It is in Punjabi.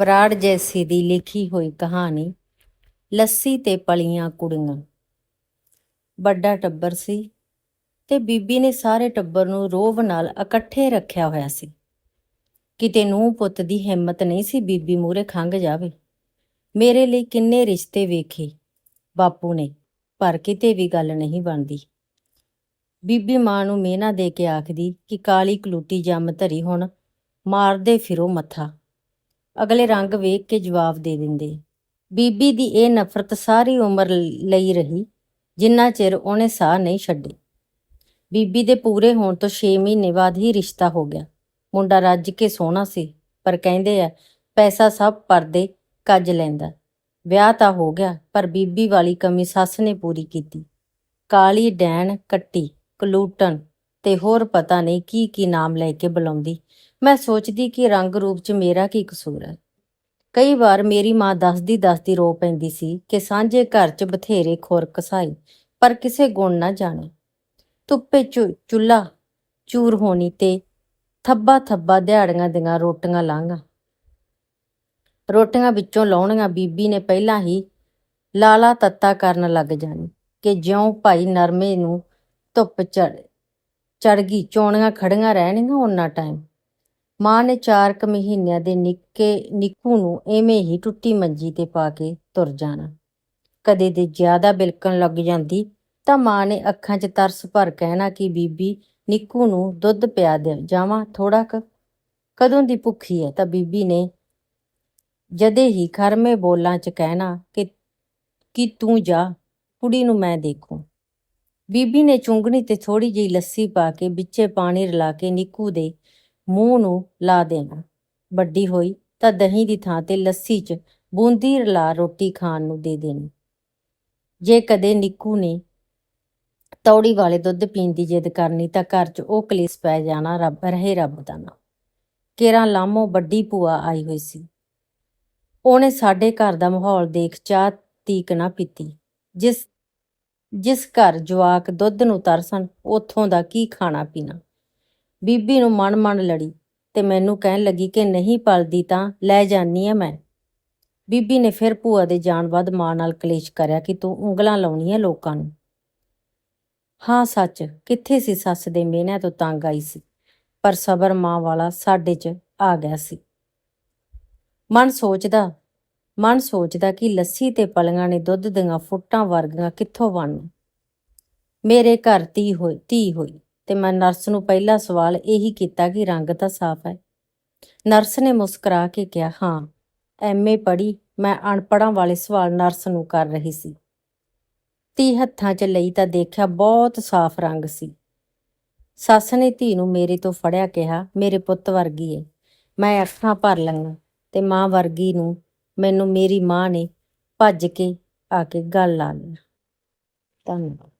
ਬਰਾੜ ਜੈਸੀ ਦੀ ਲਿਖੀ ਹੋਈ ਕਹਾਣੀ, ਲੱਸੀ ਤੇ ਪਲੀਆਂ ਕੁੜੀਆਂ। ਵੱਡਾ ਟੱਬਰ ਸੀ ਤੇ ਬੀਬੀ ਨੇ ਸਾਰੇ ਟੱਬਰ ਨੂੰ ਰੋਬ ਨਾਲ ਇਕੱਠੇ ਰੱਖਿਆ ਹੋਇਆ ਸੀ। ਕਿਤੇ ਨੂੰ ਪੁੱਤ ਦੀ ਹਿੰਮਤ ਨਹੀਂ ਸੀ ਬੀਬੀ ਮੂਰੇ ਖੰਗ ਜਾਵੇ। ਮੇਰੇ ਲਈ ਕਿੰਨੇ ਰਿਸ਼ਤੇ ਵੇਖੇ ਬਾਪੂ ਨੇ, ਪਰ ਕਿਤੇ ਵੀ ਗੱਲ ਨਹੀਂ ਬਣਦੀ। ਬੀਬੀ ਮਾਂ ਨੂੰ ਮਿਹਨਾ ਦੇ ਕੇ ਆਖਦੀ ਕਿ ਕਾਲੀ ਕਲੂਟੀ ਜੰਮ ਧਰੀ ਹੁਣ, ਮਾਰਦੇ ਫਿਰੋ ਮੱਥਾ। ਅਗਲੇ ਰੰਗ ਵੇਖ ਕੇ ਜਵਾਬ ਦੇ ਦਿੰਦੇ। ਬੀਬੀ ਦੀ ਇਹ ਨਫ਼ਰਤ ਸਾਰੀ ਉਮਰ ਲਈ ਰਹੀ, ਜਿੰਨਾ ਚਿਰ ਉਹਨੇ ਸਾਹ ਨਹੀਂ ਛੱਡੇ। ਬੀਬੀ ਦੇ ਪੂਰੇ ਹੋਣ ਤੋਂ 6 ਮਹੀਨੇ ਬਾਅਦ ਹੀ ਰਿਸ਼ਤਾ ਹੋ ਗਿਆ। ਮੁੰਡਾ ਰੱਜ ਕੇ ਸੋਹਣਾ ਸੀ, ਪਰ ਕਹਿੰਦੇ ਆ, ਪੈਸਾ ਸਭ ਪਰਦੇ ਕੱਜ ਲੈਂਦਾ। ਵਿਆਹ ਤਾਂ ਹੋ ਗਿਆ, ਪਰ ਬੀਬੀ ਵਾਲੀ ਕਮੀ ਸੱਸ ਨੇ ਪੂਰੀ ਕੀਤੀ। ਕਾਲੀ, ਡੈਣ, ਕੱਟੀ ਕਲੂਟਨ ਤੇ ਹੋਰ ਪਤਾ ਨਹੀਂ ਕੀ ਕੀ ਨਾਮ ਲੈ ਕੇ ਬੁਲਾਉਂਦੀ। ਮੈਂ ਸੋਚਦੀ ਕਿ ਰੰਗ ਰੂਪ 'ਚ ਮੇਰਾ ਕੀ ਕਸੂਰ ਹੈ। ਕਈ ਵਾਰ ਮੇਰੀ ਮਾਂ ਦੱਸਦੀ ਦੱਸਦੀ ਰੋ ਪੈਂਦੀ ਸੀ ਕਿ ਸਾਂਝੇ ਘਰ 'ਚ ਬਥੇਰੇ ਖੁਰ ਕਸਾਈ, ਪਰ ਕਿਸੇ ਗੁਣ ਨਾ ਜਾਣੇ। ਧੁੱਪੇ ਚੁ- ਚੁੱਲ੍ਹਾ ਚੂਰ ਹੋਣੀ ਤੇ ਥੱਬਾ ਥੱਬਾ ਦਿਹਾੜੀਆਂ ਦੀਆਂ ਰੋਟੀਆਂ ਲਾਂਗਾ ਰੋਟੀਆਂ ਵਿੱਚੋਂ ਲਾਉਣੀਆਂ ਬੀਬੀ ਨੇ ਪਹਿਲਾਂ ਹੀ ਲਾਲਾ ਤੱਤਾ ਕਰਨ ਲੱਗ ਜਾਣੀ ਕਿ ਜਿਉਂ ਭਾਈ ਨਰਮੇ ਨੂੰ ਧੁੱਪ ਚੜ ਚੜ ਗਈ, ਚੋਣੀਆਂ ਖੜੀਆਂ ਰਹਿਣੀਆਂ ਉਹਨਾਂ ਟਾਈਮ ਮਾਂ ਨੇ 4 ਕੁ ਮਹੀਨਿਆਂ ਦੇ ਨਿੱਕੇ ਨਿੱਕੂ ਨੂੰ ਐਵੇਂ ਹੀ ਟੁੱਟੀ ਮੰਜੀ ਤੇ ਪਾ ਕੇ ਤੁਰ ਜਾਣਾ। ਕਦੇ ਦੇ ਜ਼ਿਆਦਾ ਬਿਲਕਣ ਲੱਗ ਜਾਂਦੀ, ਤਾਂ ਮਾਂ ਨੇ ਅੱਖਾਂ 'ਚ ਤਰਸ ਭਰ ਕਹਿਣਾ ਕਿ ਬੀਬੀ, ਨਿੱਕੂ ਨੂੰ ਦੁੱਧ ਪਿਆ ਦੇ, ਜਾਵਾਂ ਥੋੜਾ ਕੁ। ਕਦੋਂ ਦੀ ਭੁੱਖੀ ਹੈ ਤਾਂ ਬੀਬੀ ਨੇ ਜਦੇ ਹੀ ਖਰਮੇ ਬੋਲਾਂ 'ਚ ਕਹਿਣਾ ਕਿ ਕਿ ਤੂੰ ਜਾ, ਕੁੜੀ ਨੂੰ ਮੈਂ ਦੇਖੂ। ਬੀਬੀ ਨੇ ਚੁੰਗਣੀ ਤੇ ਥੋੜੀ ਜਿਹੀ ਲੱਸੀ ਪਾ ਕੇ ਵਿੱਚੇ ਪਾਣੀ ਰਲਾ ਕੇ ਨਿੱਕੂ ਦੇ ਮੂੰਹ ਨੂੰ ਲਾ ਦੇਣਾ। ਵੱਡੀ ਹੋਈ ਤਾਂ ਦਹੀਂ ਦੀ ਥਾਂ ਤੇ ਲੱਸੀ 'ਚ ਬੂੰਦੀ ਰਲਾ ਰੋਟੀ ਖਾਣ ਨੂੰ ਦੇ ਦੇਣੀ। ਜੇ ਕਦੇ ਨਿੱਕੂ ਨੇ ਤੌੜੀ ਵਾਲੇ ਦੁੱਧ ਪੀਣ ਦੀ ਜਿੱਦ ਕਰਨੀ ਤਾਂ ਘਰ 'ਚ ਉਹ ਕਲੇਸ਼ ਪੈ ਜਾਣਾ ਰੱਬ, ਰਹੇ ਰੱਬ ਦਾ ਨਾ ਕੇਰਾਂ ਲਾਮੋ ਵੱਡੀ ਭੂਆ ਆਈ ਹੋਈ ਸੀ। ਉਹਨੇ ਸਾਡੇ ਘਰ ਦਾ ਮਾਹੌਲ ਦੇਖ ਚਾਹ ਤੀਕ ਨਾ ਪੀਤੀ, ਜਿਸ ਜਿਸ ਘਰ ਜਵਾਕ ਦੁੱਧ ਨੂੰ ਤਰਸਣ, ਉੱਥੋਂ ਦਾ ਕੀ ਖਾਣਾ ਪੀਣਾ? ਬੀਬੀ ਨੂੰ ਮਨ ਮਨ ਲੜੀ ਤੇ ਮੈਨੂੰ ਕਹਿਣ ਲੱਗੀ ਕਿ ਨਹੀਂ ਪਲਦੀ ਤਾਂ ਲੈ ਜਾਨੀ ਆ ਮੈਂ। ਬੀਬੀ ਨੇ ਫਿਰ ਭੂਆ ਦੇ ਜਾਣ ਬਾਅਦ ਮਾਂ ਨਾਲ ਕਲੇਸ਼ ਕਰਿਆ ਕਿ ਤੂੰ ਉਂਗਲਾਂ ਲਾਉਣੀਆਂ ਲੋਕਾਂ ਨੂੰ। ਹਾਂ ਸੱਚ, ਕਿੱਥੇ ਸੀ ਸੱਸ ਦੇ ਮਿਹਨਿਆਂ ਤੋਂ ਤੰਗ ਆਈ ਸੀ, ਪਰ ਸਬਰ ਮਾਂ ਵਾਲਾ ਸਾਡੇ 'ਚ ਆ ਗਿਆ ਸੀ। ਮਨ ਸੋਚਦਾ ਮਨ ਸੋਚਦਾ ਕਿ ਲੱਸੀ ਤੇ ਪਲੀਆਂ ਨੇ ਦੁੱਧ ਦੀਆਂ ਫੁੱਟਾਂ ਵਰਗੀਆਂ ਕਿੱਥੋਂ ਬਣਨ ਮੇਰੇ ਘਰ ਧੀ ਹੋਈ ਧੀ ਹੋਈ ਤੇ ਮੈਂ ਨਰਸ ਨੂੰ ਪਹਿਲਾ ਸਵਾਲ ਇਹੀ ਕੀਤਾ ਕਿ ਰੰਗ ਤਾਂ ਸਾਫ਼ ਹੈ। ਨਰਸ ਨੇ ਮੁਸਕਰਾ ਕੇ ਕਿਹਾ, ਹਾਂ, ਐਮਏ ਪੜ੍ਹੀ, ਮੈਂ ਅਨਪੜਾਂ ਵਾਲੇ ਸਵਾਲ ਨਰਸ ਨੂੰ ਕਰ ਰਹੀ ਸੀ। ਧੀ ਹੱਥਾਂ 'ਚ ਲਈ ਤਾਂ ਦੇਖਿਆ ਬਹੁਤ ਸਾਫ਼ ਰੰਗ ਸੀ। ਸੱਸ ਨੇ ਧੀ ਨੂੰ ਮੇਰੇ ਤੋਂ ਫੜਿਆ, ਕਿਹਾ, ਮੇਰੇ ਪੁੱਤ ਵਰਗੀ ਏ, ਮੈਂ ਅੱਖਾਂ ਭਰ ਲੰਗਾ ਤੇ ਮਾਂ ਵਰਗੀ ਨੂੰ ਮੈਨੂੰ ਮੇਰੀ ਮਾਂ ਨੇ ਭੱਜ ਕੇ ਆ ਕੇ ਗੱਲ ਲਾ ਲਿਆ ਧੰਨਵਾਦ।